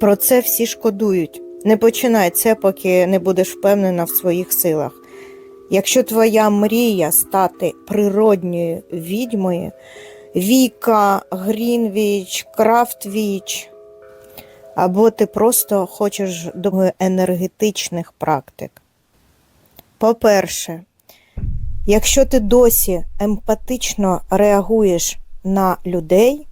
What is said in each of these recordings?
Про це всі шкодують. Не починай це, поки не будеш впевнена в своїх силах. Якщо твоя мрія стати природньою відьмою, Віка, Грінвіч, Крафтвіч, або ти просто хочеш думаю, енергетичних практик. По-перше, якщо ти досі емпатично реагуєш на людей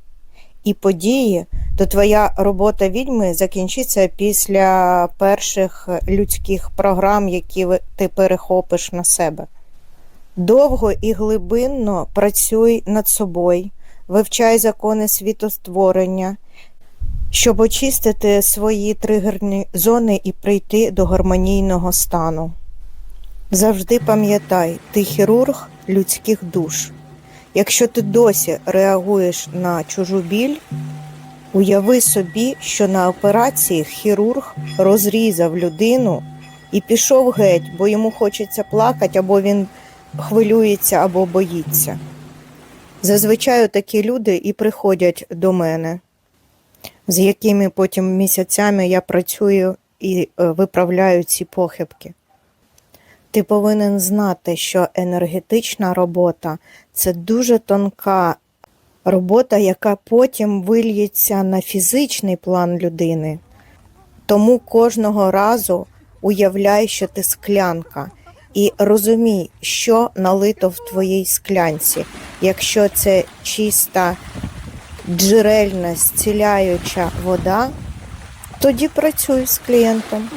і події, то твоя робота відьми закінчиться після перших людських програм, які ти перехопиш на себе. Довго і глибинно працюй над собою, вивчай закони світостворення, щоб очистити свої тригерні зони і прийти до гармонійного стану. Завжди пам'ятай, ти хірург людських душ. Якщо ти досі реагуєш на чужу біль, уяви собі, що на операції хірург розрізав людину і пішов геть, бо йому хочеться плакати, або він хвилюється, або боїться. Зазвичай такі люди і приходять до мене, з якими потім місяцями я працюю і е, виправляю ці похибки. Ти повинен знати, що енергетична робота це дуже тонка робота, яка потім вильється на фізичний план людини. Тому кожного разу уявляй, що ти склянка, і розумій, що налито в твоїй склянці. Якщо це чиста джерельна зціляюча вода, тоді працюй з клієнтом.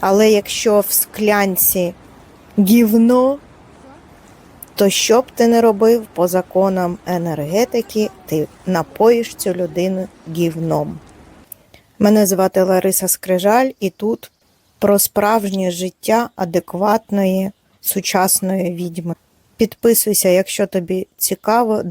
Але якщо в склянці гівно, то що б ти не робив по законам енергетики, ти напоїш цю людину гівном. Мене звати Лариса Скрижаль, і тут про справжнє життя адекватної сучасної відьми. Підписуйся, якщо тобі цікаво.